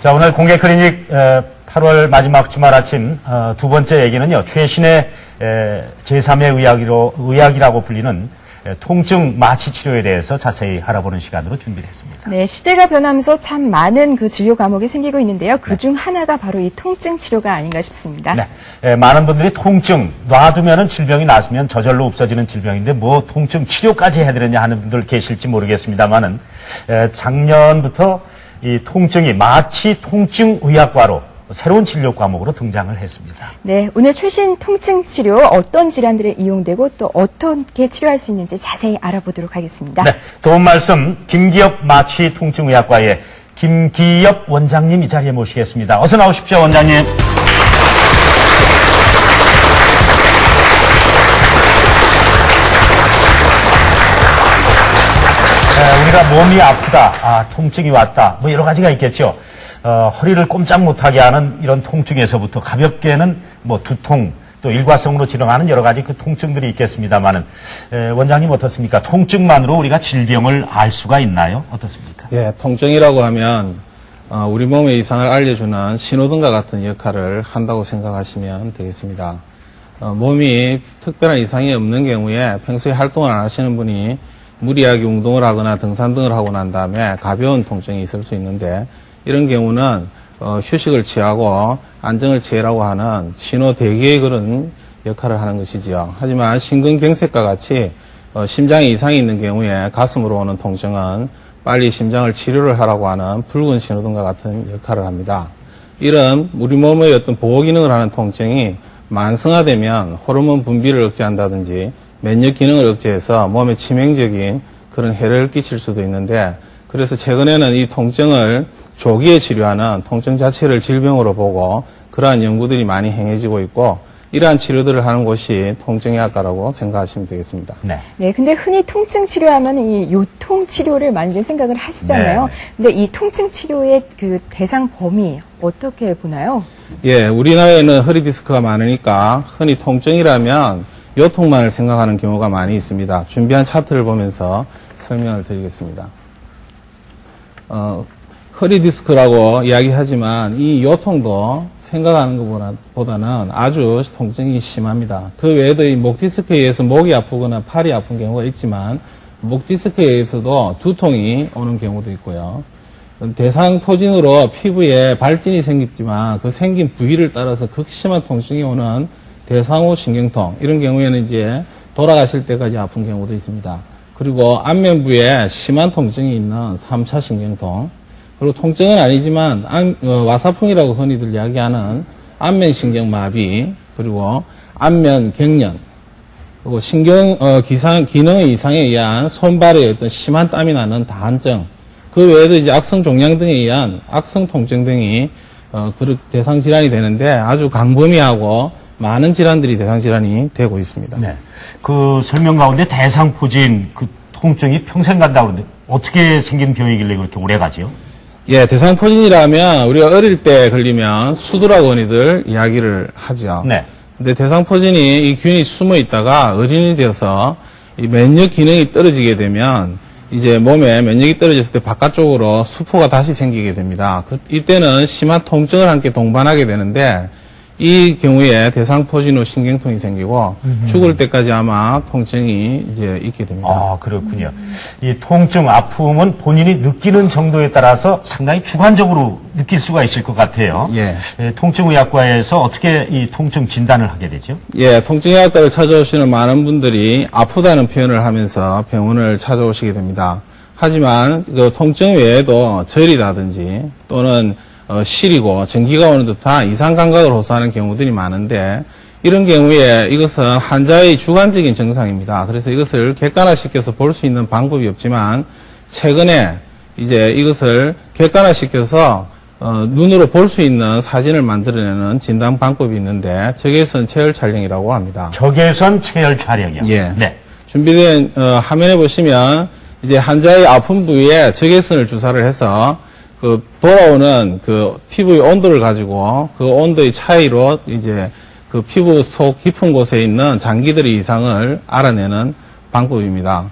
자, 오늘 공개 클리닉 8월 마지막 주말 아침 어, 두 번째 얘기는요. 최신의 에, 제3의 의학이로, 의학이라고 불리는 에, 통증 마취 치료에 대해서 자세히 알아보는 시간으로 준비를 했습니다. 네, 시대가 변하면서 참 많은 그 진료 과목이 생기고 있는데요. 그중 하나가 바로 이 통증 치료가 아닌가 싶습니다. 네. 에, 많은 분들이 통증 놔두면은 질병이 나으면 저절로 없어지는 질병인데 뭐 통증 치료까지 해야 되느냐 하는 분들 계실지 모르겠습니다만은 에, 작년부터 이 통증이 마취 통증 의학과로 새로운 진료 과목으로 등장을 했습니다. 네, 오늘 최신 통증 치료 어떤 질환들에 이용되고 또 어떻게 치료할 수 있는지 자세히 알아보도록 하겠습니다. 네, 도움 말씀 김기엽 마취 통증 의학과의 김기엽 원장님 이 자리에 모시겠습니다. 어서 나오십시오, 원장님. 에, 우리가 몸이 아프다, 아, 통증이 왔다, 뭐 여러 가지가 있겠죠. 어, 허리를 꼼짝 못하게 하는 이런 통증에서부터 가볍게는 뭐 두통, 또 일과성으로 진행하는 여러 가지 그 통증들이 있겠습니다만은 원장님 어떻습니까? 통증만으로 우리가 질병을 알 수가 있나요? 어떻습니까? 예, 통증이라고 하면 어, 우리 몸의 이상을 알려주는 신호등과 같은 역할을 한다고 생각하시면 되겠습니다. 어, 몸이 특별한 이상이 없는 경우에 평소에 활동을 안 하시는 분이 무리하게 운동을 하거나 등산 등을 하고 난 다음에 가벼운 통증이 있을 수 있는데 이런 경우는 어, 휴식을 취하고 안정을 취하라고 하는 신호 대기의 그런 역할을 하는 것이지요. 하지만 심근경색과 같이 어, 심장에 이상이 있는 경우에 가슴으로 오는 통증은 빨리 심장을 치료를 하라고 하는 붉은 신호등과 같은 역할을 합니다. 이런 우리 몸의 어떤 보호 기능을 하는 통증이 만성화되면 호르몬 분비를 억제한다든지 면역 기능을 억제해서 몸에 치명적인 그런 해를 끼칠 수도 있는데 그래서 최근에는 이 통증을 조기에 치료하는 통증 자체를 질병으로 보고 그러한 연구들이 많이 행해지고 있고 이러한 치료들을 하는 곳이 통증의학과라고 생각하시면 되겠습니다. 네. 네, 근데 흔히 통증 치료하면 이 요통 치료를 많이 생각을 하시잖아요. 네. 근데 이 통증 치료의 그 대상 범위 어떻게 보나요? 예, 우리나라에는 허리 디스크가 많으니까 흔히 통증이라면 요통만을 생각하는 경우가 많이 있습니다. 준비한 차트를 보면서 설명을 드리겠습니다. 어, 허리 디스크라고 이야기하지만 이 요통도 생각하는 것보다는 아주 통증이 심합니다. 그 외에도 이 목 디스크에 의해서 목이 아프거나 팔이 아픈 경우가 있지만 목 디스크에 의해서도 두통이 오는 경우도 있고요. 대상 포진으로 피부에 발진이 생겼지만 그 생긴 부위를 따라서 극심한 통증이 오는 대상호 신경통 이런 경우에는 이제 돌아가실 때까지 아픈 경우도 있습니다. 그리고 안면부에 심한 통증이 있는 3차 신경통 그리고 통증은 아니지만 안- 어, 와사풍이라고 흔히들 이야기하는 안면 신경 마비 그리고 안면 경련 그리고 신경 어, 기상 기능의 이상에 의한 손발에 어떤 심한 땀이 나는 다한증 그 외에도 이제 악성 종양 등에 의한 악성 통증 등이 어, 그 대상 질환이 되는데 아주 강범위하고 많은 질환들이 대상 질환이 되고 있습니다. 네. 그 설명 가운데 대상포진 그 통증이 평생 간다고 그러는데 어떻게 생긴 병이길래 그렇게 오래 가지요? 예, 대상포진이라면 우리가 어릴 때 걸리면 수두라고 흔히들 이야기를 하죠. 네. 근데 대상포진이 이 균이 숨어 있다가 어린이 되어서 이 면역 기능이 떨어지게 되면 이제 몸에 면역이 떨어졌을 때 바깥쪽으로 수포가 다시 생기게 됩니다. 그- 이때는 심한 통증을 함께 동반하게 되는데 이 경우에 대상 포진 후 신경통이 생기고 죽을 때까지 아마 통증이 이제 있게 됩니다. 아, 그렇군요. 이 통증, 아픔은 본인이 느끼는 정도에 따라서 상당히 주관적으로 느낄 수가 있을 것 같아요. 예. 통증의학과에서 어떻게 이 통증 진단을 하게 되죠? 예, 통증의학과를 찾아오시는 많은 분들이 아프다는 표현을 하면서 병원을 찾아오시게 됩니다. 하지만 그 통증 외에도 저리라든지 또는 어, 시리고 전기가 오는 듯한 이상 감각을 호소하는 경우들이 많은데 이런 경우에 이것은 환자의 주관적인 증상입니다. 그래서 이것을 객관화시켜서 볼 수 있는 방법이 없지만 최근에 이제 이것을 객관화시켜서 어, 눈으로 볼 수 있는 사진을 만들어내는 진단 방법이 있는데 적외선 체열 촬영이라고 합니다. 적외선 체열 촬영이요. 예. 네. 준비된 어, 화면에 보시면 이제 환자의 아픈 부위에 적외선을 주사를 해서 그 돌아오는 그 피부의 온도를 가지고 그 온도의 차이로 이제 그 피부 속 깊은 곳에 있는 장기들의 이상을 알아내는 방법입니다.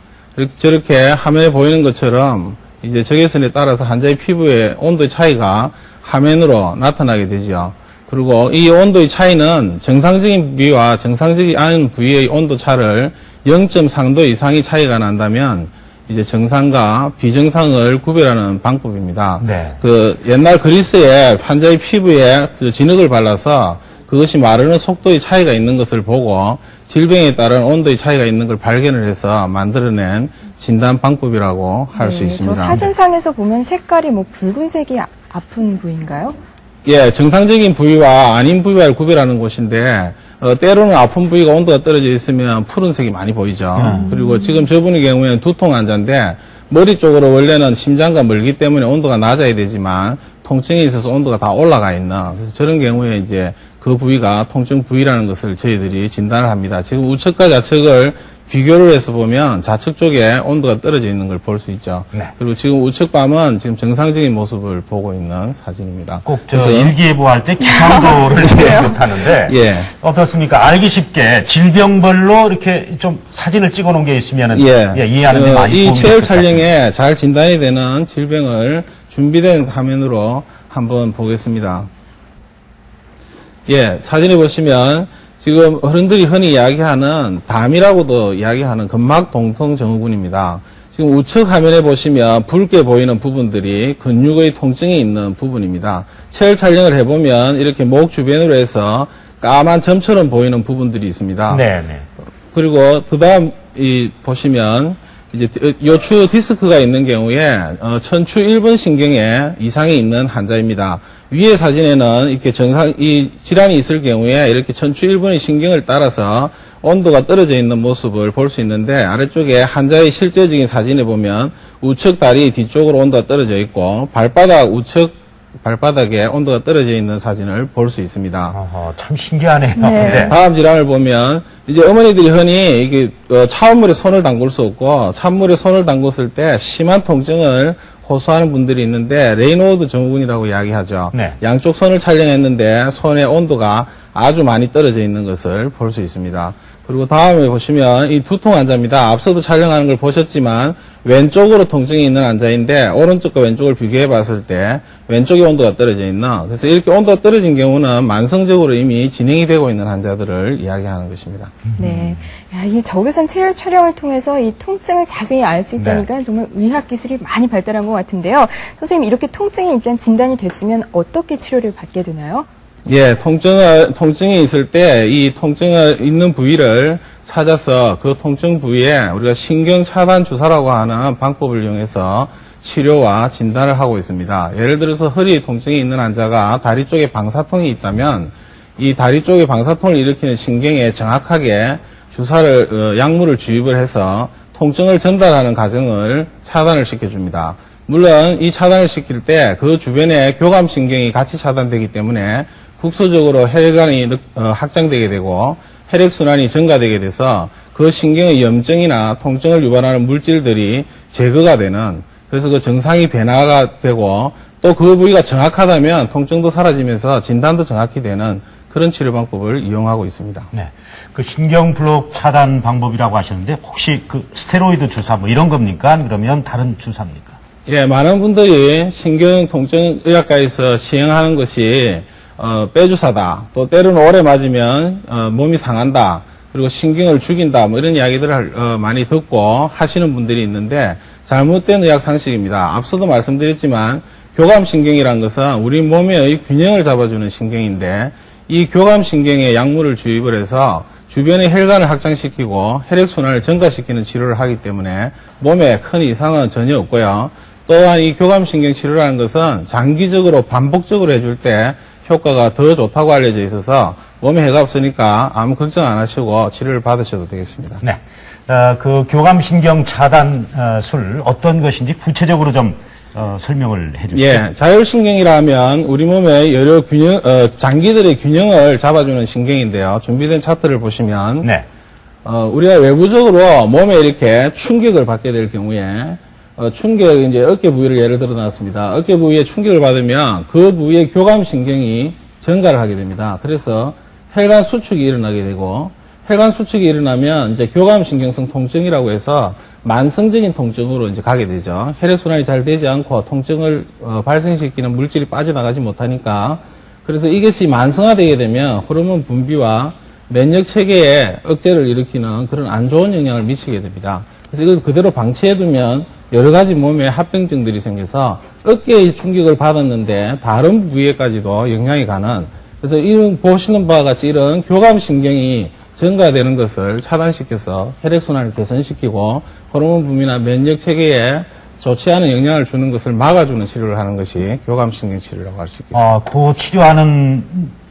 저렇게 화면에 보이는 것처럼 이제 적외선에 따라서 환자의 피부의 온도의 차이가 화면으로 나타나게 되죠. 그리고 이 온도의 차이는 정상적인 부위와 정상적이 않은 부위의 온도 차를 0.3도 이상의 차이가 난다면 이제 정상과 비정상을 구별하는 방법입니다. 네. 그 옛날 그리스에 환자의 피부에 그 진흙을 발라서 그것이 마르는 속도의 차이가 있는 것을 보고 질병에 따른 온도의 차이가 있는 걸 발견을 해서 만들어낸 진단 방법이라고 할수 네, 있습니다. 저 사진상에서 보면 색깔이 뭐 붉은색이 아- 아픈 부위인가요? 예, 정상적인 부위와 아닌 부위를 구별하는 곳인데 어, 때로는 아픈 부위가 온도가 떨어져 있으면 푸른색이 많이 보이죠. 그리고 지금 저분의 경우에는 두통 환자인데 머리 쪽으로 원래는 심장과 멀기 때문에 온도가 낮아야 되지만 통증이 있어서 온도가 다 올라가 있는 그래서 저런 경우에 이제 그 부위가 통증 부위라는 것을 저희들이 진단을 합니다. 지금 우측과 좌측을 비교를 해서 보면 좌측 쪽에 온도가 떨어져 있는 걸 볼 수 있죠. 네. 그리고 지금 우측 밤은 지금 정상적인 모습을 보고 있는 사진입니다. 꼭 저 일기예보 할 때 기상도를 얘기 못하는데 예. 어떻습니까? 알기 쉽게 질병별로 이렇게 좀 사진을 찍어놓은 게 있으면은 예. 예, 이해하는 데 어, 많이 이 도움이 체열 될것. 촬영에 잘 진단이 되는 질병을 준비된 화면으로 한번 보겠습니다. 예, 사진에 보시면 지금 어른들이 흔히 이야기하는 담이라고도 이야기하는 근막 동통 증후군입니다. 지금 우측 화면에 보시면 붉게 보이는 부분들이 근육의 통증이 있는 부분입니다. 체열 촬영을 해보면 이렇게 목 주변으로 해서 까만 점처럼 보이는 부분들이 있습니다. 네, 네. 그리고 그다음 이 보시면 이제 디- 요추 디스크가 있는 경우에 어, 천추 1번 신경에 이상이 있는 환자입니다. 위에 사진에는 이렇게 정상 이 질환이 있을 경우에 이렇게 천추 1번의 신경을 따라서 온도가 떨어져 있는 모습을 볼 수 있는데 아래쪽에 환자의 실제적인 사진에 보면 우측 다리 뒤쪽으로 온도가 떨어져 있고 발바닥 우측 발바닥에 온도가 떨어져 있는 사진을 볼 수 있습니다. 어허, 참 신기하네요. 네. 다음 질환을 보면 이제 어머니들이 흔히 이게 어, 차원물에 손을 담글 수 없고 찬물에 손을 담궜을 때 심한 통증을 호소하는 분들이 있는데 레이노드 증후군이라고 이야기하죠. 네. 양쪽 손을 촬영했는데 손의 온도가 아주 많이 떨어져 있는 것을 볼 수 있습니다. 그리고 다음에 보시면 이 두통 환자입니다. 앞서도 촬영하는 걸 보셨지만 왼쪽으로 통증이 있는 환자인데 오른쪽과 왼쪽을 비교해 봤을 때 왼쪽에 온도가 떨어져 있나. 그래서 이렇게 온도가 떨어진 경우는 만성적으로 이미 진행이 되고 있는 환자들을 이야기하는 것입니다. 네. 야, 이 적외선 체열 촬영을 통해서 이 통증을 자세히 알 수 있다니까 정말 의학 기술이 많이 발달한 것 같은데요. 선생님, 이렇게 통증이 일단 진단이 됐으면 어떻게 치료를 받게 되나요? 예, 통증을, 통증이 있을 때 이 통증을 있는 부위를 찾아서 그 통증 부위에 우리가 신경 차단 주사라고 하는 방법을 이용해서 치료와 진단을 하고 있습니다. 예를 들어서 허리 통증이 있는 환자가 다리 쪽에 방사통이 있다면 이 다리 쪽에 방사통을 일으키는 신경에 정확하게 주사를, 어, 약물을 주입을 해서 통증을 전달하는 과정을 차단을 시켜줍니다. 물론 이 차단을 시킬 때 그 주변에 교감신경이 같이 차단되기 때문에 국소적으로 혈관이 늑- 어, 확장되게 되고 혈액순환이 증가되게 돼서 그 신경의 염증이나 통증을 유발하는 물질들이 제거가 되는 그래서 그 정상이 변화가 되고 또 그 부위가 정확하다면 통증도 사라지면서 진단도 정확히 되는 그런 치료 방법을 이용하고 있습니다. 네. 그 신경 블록 차단 방법이라고 하셨는데 혹시 그 스테로이드 주사 뭐 이런 겁니까? 그러면 다른 주사입니까? 예, 많은 분들이 신경 통증 의학과에서 시행하는 것이 어, 빼주사다. 또 때로는 오래 맞으면 어, 몸이 상한다. 그리고 신경을 죽인다. 뭐 이런 이야기들을 어, 많이 듣고 하시는 분들이 있는데 잘못된 의학 상식입니다. 앞서도 말씀드렸지만 교감 신경이란 것은 우리 몸의 균형을 잡아주는 신경인데 이 교감 신경에 약물을 주입을 해서 주변의 혈관을 확장시키고 혈액 순환을 증가시키는 치료를 하기 때문에 몸에 큰 이상은 전혀 없고요. 또한 이 교감신경 치료라는 것은 장기적으로 반복적으로 해줄 때 효과가 더 좋다고 알려져 있어서 몸에 해가 없으니까 아무 걱정 안 하시고 치료를 받으셔도 되겠습니다. 네. 어, 그 교감신경 차단 어, 술 어떤 것인지 구체적으로 좀 어, 설명을 해 주시죠. 예, 자율신경이라면 우리 몸의 여러 균형, 어, 장기들의 균형을 잡아주는 신경인데요. 준비된 차트를 보시면 네. 어, 우리가 외부적으로 몸에 이렇게 충격을 받게 될 경우에 어, 충격 이제 어깨 부위를 예를 들어 놨습니다. 어깨 부위에 충격을 받으면 그 부위의 교감 신경이 증가를 하게 됩니다. 그래서 혈관 수축이 일어나게 되고 혈관 수축이 일어나면 이제 교감신경성 통증이라고 해서 만성적인 통증으로 이제 가게 되죠. 혈액순환이 잘 되지 않고 통증을 어, 발생시키는 물질이 빠져나가지 못하니까 그래서 이것이 만성화되게 되면 호르몬 분비와 면역 체계에 억제를 일으키는 그런 안 좋은 영향을 미치게 됩니다. 그래서 이걸 그대로 방치해두면 여러 가지 몸에 합병증들이 생겨서 어깨에 충격을 받았는데 다른 부위에까지도 영향이 가는 그래서 이런 보시는 바와 같이 이런 교감신경이 증가되는 것을 차단시켜서 혈액순환을 개선시키고 호르몬 분비나 면역 체계에 좋지 않은 영향을 주는 것을 막아주는 치료를 하는 것이 교감신경 치료라고 할 수 있겠습니다. 아, 그 치료하는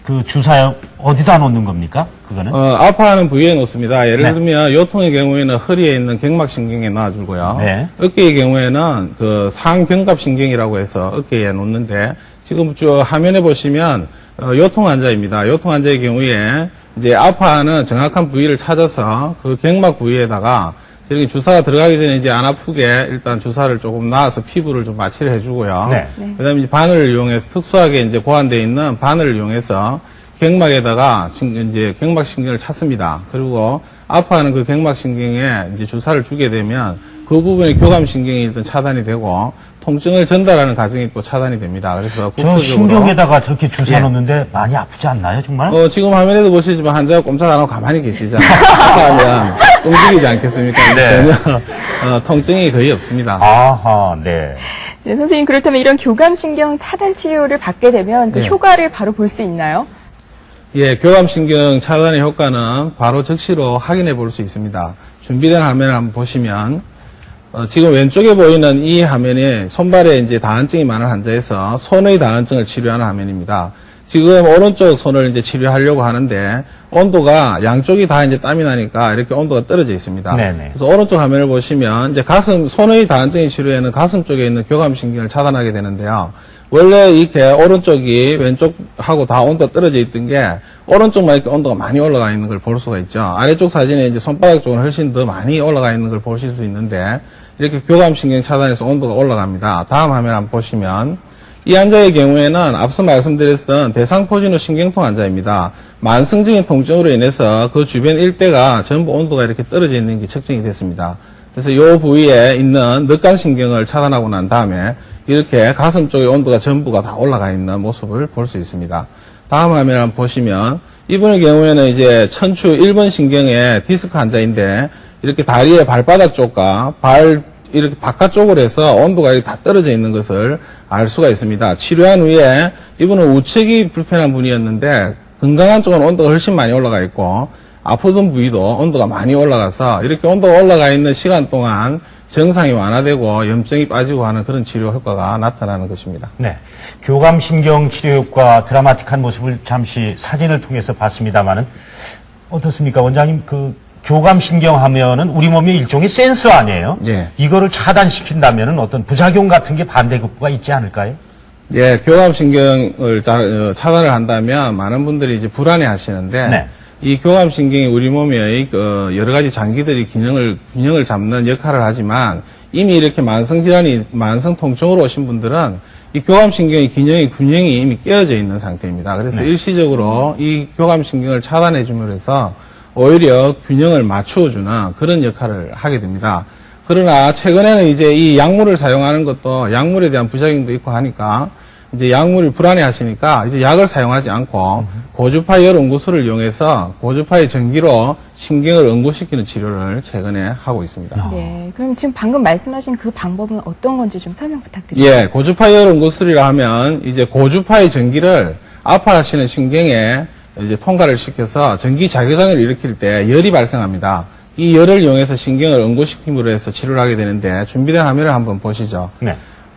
그 주사에 어디다 놓는 겁니까? 그거는? 어, 아파하는 부위에 놓습니다. 예를 네. 들면 요통의 경우에는 허리에 있는 경막신경에 놔주고요. 네. 어깨의 경우에는 그 상경갑신경이라고 해서 어깨에 놓는데 지금 저 화면에 보시면 어, 요통 환자입니다. 요통 환자의 경우에 이제 아파하는 정확한 부위를 찾아서 그 경막 부위에다가 이렇게 주사가 들어가기 전에 이제 안 아프게 일단 주사를 조금 놔서 피부를 좀 마취를 해주고요. 네. 그다음에 이제 바늘을 이용해서 특수하게 이제 고안되어 있는 바늘을 이용해서 경막에다가 신- 이제 경막신경을 찾습니다. 그리고 아파하는 그 경막신경에 이제 주사를 주게 되면 그 부분에 교감 신경이 일단 차단이 되고 통증을 전달하는 과정이 또 차단이 됩니다. 그래서 저 신경에다가 저렇게 주사 예. 놓는데 많이 아프지 않나요, 정말? 어, 지금 화면에도 보시지만 환자가 꼼짝 안 하고 가만히 계시잖아요. 움직이지 않겠습니까? 네. 전혀 어, 통증이 거의 없습니다. 아하, 네. 네, 선생님 그렇다면 이런 교감신경 차단 치료를 받게 되면 그 네. 효과를 바로 볼 수 있나요? 예, 교감신경 차단의 효과는 바로 즉시로 확인해 볼 수 있습니다. 준비된 화면을 한번 보시면, 어, 지금 왼쪽에 보이는 이 화면이 손발에 이제 다한증이 많은 환자에서 손의 다한증을 치료하는 화면입니다. 지금 오른쪽 손을 이제 치료하려고 하는데 온도가 양쪽이 다 이제 땀이 나니까 이렇게 온도가 떨어져 있습니다. 네네. 그래서 오른쪽 화면을 보시면 이제 가슴 손의 다한증의 치료에는 가슴 쪽에 있는 교감신경을 차단하게 되는데요. 원래 이렇게 오른쪽이 왼쪽하고 다 온도가 떨어져 있던 게 오른쪽만 이렇게 온도가 많이 올라가 있는 걸 볼 수가 있죠. 아래쪽 사진에 이제 손바닥 쪽은 훨씬 더 많이 올라가 있는 걸 보실 수 있는데 이렇게 교감신경 차단해서 온도가 올라갑니다. 다음 화면 한번 보시면 이 환자의 경우에는 앞서 말씀드렸던 대상포진후 신경통 환자입니다. 만성적인 통증으로 인해서 그 주변 일대가 전부 온도가 이렇게 떨어져 있는 게 측정이 됐습니다. 그래서 이 부위에 있는 늑간신경을 차단하고 난 다음에 이렇게 가슴 쪽의 온도가 전부가 다 올라가 있는 모습을 볼 수 있습니다. 다음 화면 한번 보시면 이분의 경우에는 이제 천추 1번 신경의 디스크 환자인데 이렇게 다리의 발바닥 쪽과 발 이렇게 바깥쪽으로 해서 온도가 이렇게 다 떨어져 있는 것을 알 수가 있습니다. 치료한 후에 이분은 우측이 불편한 분이었는데 건강한 쪽은 온도가 훨씬 많이 올라가 있고 아프던 부위도 온도가 많이 올라가서 이렇게 온도가 올라가 있는 시간 동안 정상이 완화되고 염증이 빠지고 하는 그런 치료 효과가 나타나는 것입니다. 네. 교감 신경 치료 효과 드라마틱한 모습을 잠시 사진을 통해서 봤습니다만은 어떻습니까? 원장님, 그 교감신경 하면은 우리 몸의 일종의 센서 아니에요? 예. 이거를 차단시킨다면은 어떤 부작용 같은 게 반대급부가 있지 않을까요? 예, 교감신경을 자- 어, 차단을 한다면 많은 분들이 이제 불안해 하시는데 네. 이 교감신경이 우리 몸의 그 여러 가지 장기들이 균형을 균형을 잡는 역할을 하지만 이미 이렇게 만성 질환이 만성 통증으로 오신 분들은 이 교감신경의 균형이 균형이 이미 깨어져 있는 상태입니다. 그래서 네. 일시적으로 이 교감신경을 차단해 줌으로써 오히려 균형을 맞추어 주는 그런 역할을 하게 됩니다. 그러나 최근에는 이제 이 약물을 사용하는 것도 약물에 대한 부작용도 있고 하니까 이제 약물이 불안해 하시니까 이제 약을 사용하지 않고 고주파 열 응고수를 이용해서 고주파의 전기로 신경을 응고시키는 치료를 최근에 하고 있습니다. 네. 그럼 지금 방금 말씀하신 그 방법은 어떤 건지 좀 설명 부탁드립니다. 예, 고주파 열 응고술이라 하면 이제 고주파의 전기를 아파하시는 신경에 이제 통과를 시켜서 전기 자교장을 일으킬 때 열이 발생합니다. 이 열을 이용해서 신경을 응고시킴으로 해서 치료를 하게 되는데 준비된 화면을 한번 보시죠. 네.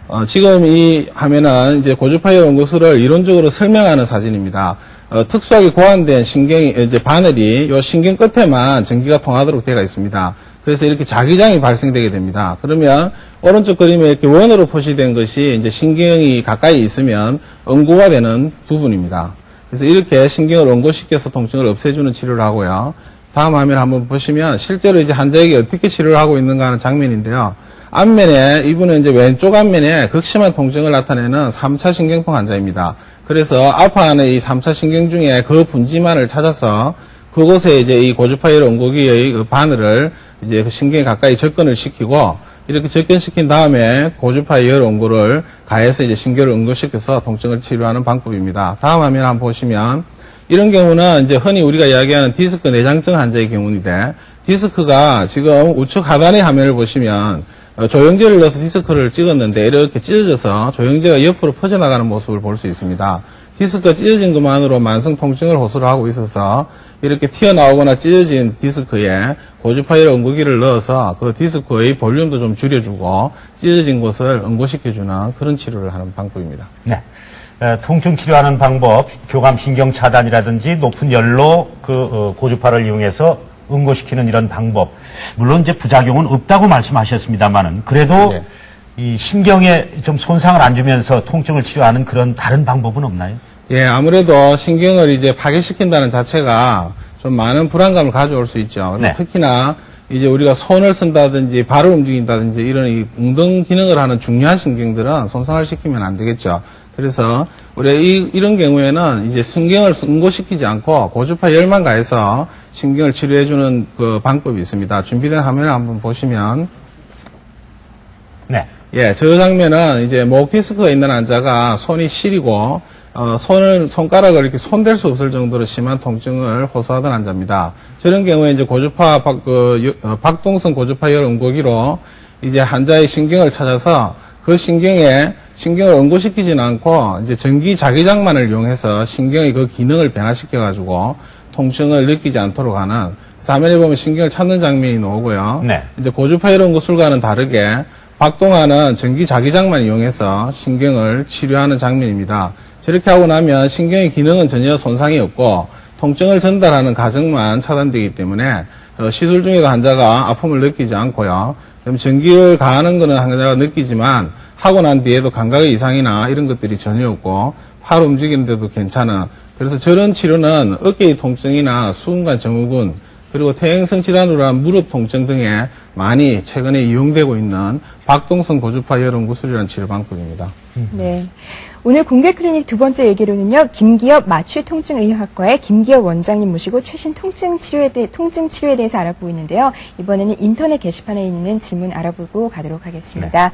어, 지금 이 화면은 이제 고주파열 연구소를 이론적으로 설명하는 사진입니다. 어, 특수하게 고안된 신경이 이제 바늘이 이 신경 끝에만 전기가 통하도록 되어 있습니다. 그래서 이렇게 자기장이 발생되게 됩니다. 그러면 오른쪽 그림에 이렇게 원으로 표시된 것이 이제 신경이 가까이 있으면 응고가 되는 부분입니다. 그래서 이렇게 신경을 응고시켜서 통증을 없애주는 치료를 하고요. 다음 화면 한번 보시면 실제로 이제 환자에게 어떻게 치료를 하고 있는가 하는 장면인데요. 앞면에 이분은 이제 왼쪽 앞면에 극심한 통증을 나타내는 3차 신경통 환자입니다. 그래서 아파하는 이 3차 신경 중에 그 분지만을 찾아서 그곳에 이제 이 고주파열 원고기의 그 바늘을 이제 그 신경에 가까이 접근을 시키고 이렇게 접근시킨 다음에 고주파열 원고를 가해서 이제 신경을 응고시켜서 통증을 치료하는 방법입니다. 다음 화면 한번 보시면 이런 경우는 이제 흔히 우리가 이야기하는 디스크 내장증 환자의 경우인데 디스크가 지금 우측 하단의 화면을 보시면 어, 조영제를 넣어서 디스크를 찍었는데 이렇게 찢어져서 조영제가 옆으로 퍼져나가는 모습을 볼 수 있습니다. 디스크가 찢어진 것만으로 만성 통증을 호소를 하고 있어서 이렇게 튀어나오거나 찢어진 디스크에 고주파열 응고기를 넣어서 그 디스크의 볼륨도 좀 줄여주고 찢어진 곳을 응고시켜주는 그런 치료를 하는 방법입니다. 네. 에, 통증 치료하는 방법, 교감 신경 차단이라든지 높은 열로 그 어, 고주파를 이용해서 응고시키는 이런 방법. 물론 이제 부작용은 없다고 말씀하셨습니다만은 그래도 네. 이 신경에 좀 손상을 안 주면서 통증을 치료하는 그런 다른 방법은 없나요? 예, 아무래도 신경을 이제 파괴시킨다는 자체가 좀 많은 불안감을 가져올 수 있죠. 네. 특히나 이제 우리가 손을 쓴다든지 발을 움직인다든지 이런 이 운동 기능을 하는 중요한 신경들은 손상을 시키면 안 되겠죠. 그래서 우리가 이, 이런 경우에는 이제 신경을 응고시키지 않고 고주파 열만 가해서 신경을 치료해주는 그 방법이 있습니다. 준비된 화면을 한번 보시면 네. 예, 저 장면은 이제 목 디스크가 있는 환자가 손이 시리고 어, 손을 손가락을 이렇게 손댈 수 없을 정도로 심한 통증을 호소하던 환자입니다. 저런 경우에 이제 고주파 박, 그, 여- 어, 박동성 고주파 열 응고기로 이제 환자의 신경을 찾아서 그 신경에 신경을 응고시키지는 않고 이제 전기 자기장만을 이용해서 신경의 그 기능을 변화시켜 가지고 통증을 느끼지 않도록 하는 화면에 보면 신경을 찾는 장면이 나오고요. 네. 이제 고주파 열 응고술과는 다르게 박동하는 전기 자기장만 이용해서 신경을 치료하는 장면입니다. 저렇게 하고 나면 신경의 기능은 전혀 손상이 없고 통증을 전달하는 과정만 차단되기 때문에 어, 시술 중에도 환자가 아픔을 느끼지 않고요. 그럼 전기를 가하는 것은 환자가 느끼지만 하고 난 뒤에도 감각의 이상이나 이런 것들이 전혀 없고 팔 움직이는데도 괜찮은 그래서 저런 치료는 어깨의 통증이나 수근관 증후군 그리고 퇴행성 질환으로 한 무릎 통증 등에 많이 최근에 이용되고 있는 박동성 고주파 열은 구술이라는 치료 방법입니다. 네. 오늘 공개 클리닉 두 번째 얘기로는요, 김기업 마취통증의학과의 김기업 원장님 모시고 최신 통증 치료에 대해, 통증 치료에 대해서 알아보고 있는데요. 이번에는 인터넷 게시판에 있는 질문 알아보고 가도록 하겠습니다.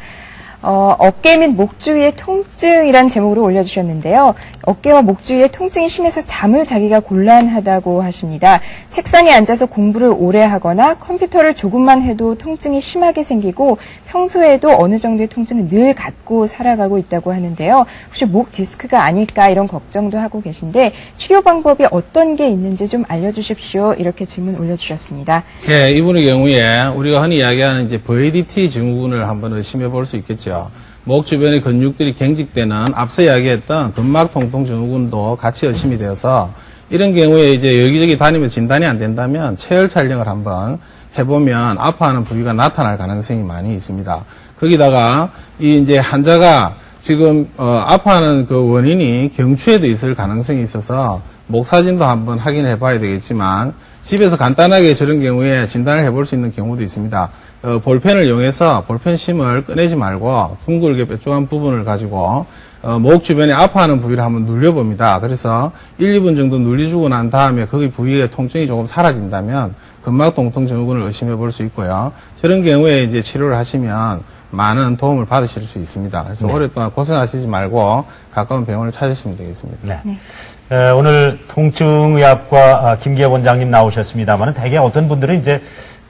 어, 어깨 및 목 주위의 통증이란 제목으로 올려주셨는데요. 어깨와 목 주위의 통증이 심해서 잠을 자기가 곤란하다고 하십니다. 책상에 앉아서 공부를 오래 하거나 컴퓨터를 조금만 해도 통증이 심하게 생기고 평소에도 어느 정도의 통증을 늘 갖고 살아가고 있다고 하는데요. 혹시 목 디스크가 아닐까 이런 걱정도 하고 계신데 치료 방법이 어떤 게 있는지 좀 알려주십시오. 이렇게 질문 올려주셨습니다. 예, 이분의 경우에 우리가 흔히 이야기하는 이제 VDT 증후군을 한번 의심해 볼 수 있겠죠. 목 주변의 근육들이 경직되는 앞서 이야기했던 근막 통통 증후군도 같이 의심이 되어서 이런 경우에 이제 여기저기 다니면 진단이 안 된다면 체열 촬영을 한번 해보면 아파하는 부위가 나타날 가능성이 많이 있습니다. 거기다가 이 이제 환자가 지금 어, 아파하는 그 원인이 경추에도 있을 가능성이 있어서 목 사진도 한번 확인해 봐야 되겠지만 집에서 간단하게 저런 경우에 진단을 해볼 수 있는 경우도 있습니다. 어, 볼펜을 이용해서 볼펜 심을 꺼내지 말고 둥글게 뾰족한 부분을 가지고 어, 목 주변에 아파하는 부위를 한번 눌려봅니다. 그래서 1, 2분 정도 눌려주고 난 다음에 거기 부위의 통증이 조금 사라진다면 근막 동통 증후군을 의심해 볼 수 있고요. 저런 경우에 이제 치료를 하시면 많은 도움을 받으실 수 있습니다. 그래서 오랫동안 고생하시지 말고 가까운 병원을 찾으시면 되겠습니다. 네. 에, 오늘 통증의학과 아, 김기혜 원장님 나오셨습니다만 대개 어떤 분들은 이제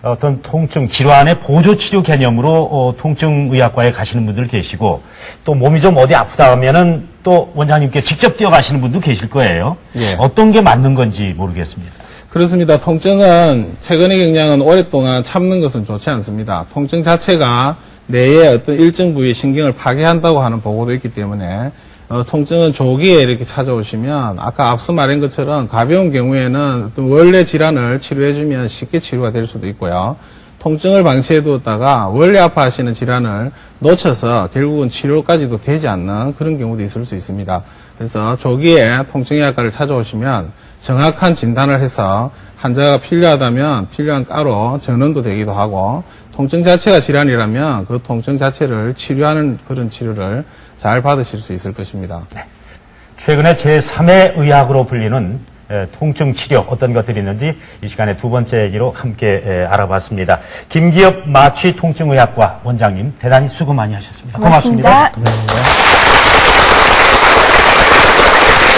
어떤 통증 질환의 보조 치료 개념으로 어, 통증 의학과에 가시는 분들 계시고 또 몸이 좀 어디 아프다 하면은 또 원장님께 직접 뛰어가시는 분도 계실 거예요. 예. 어떤 게 맞는 건지 모르겠습니다. 그렇습니다. 통증은 최근의 경향은 오랫동안 참는 것은 좋지 않습니다. 통증 자체가 뇌의 어떤 일정 부위 신경을 파괴한다고 하는 보고도 있기 때문에 어, 통증은 조기에 이렇게 찾아오시면 아까 앞서 말한 것처럼 가벼운 경우에는 원래 질환을 치료해주면 쉽게 치료가 될 수도 있고요. 통증을 방치해 두었다가 원래 아파하시는 질환을 놓쳐서 결국은 치료까지도 되지 않는 그런 경우도 있을 수 있습니다. 그래서 조기에 통증의학과를 찾아오시면 정확한 진단을 해서 환자가 필요하다면 필요한 과로 전원도 되기도 하고 통증 자체가 질환이라면 그 통증 자체를 치료하는 그런 치료를 잘 받으실 수 있을 것입니다. 최근에 제3의 의학으로 불리는 에, 통증 치료 어떤 것들이 있는지 이 시간에 두 번째 얘기로 함께 에, 알아봤습니다. 김기엽 마취 통증의학과 원장님 대단히 수고 많이 하셨습니다. 고맙습니다. 고맙습니다. 네.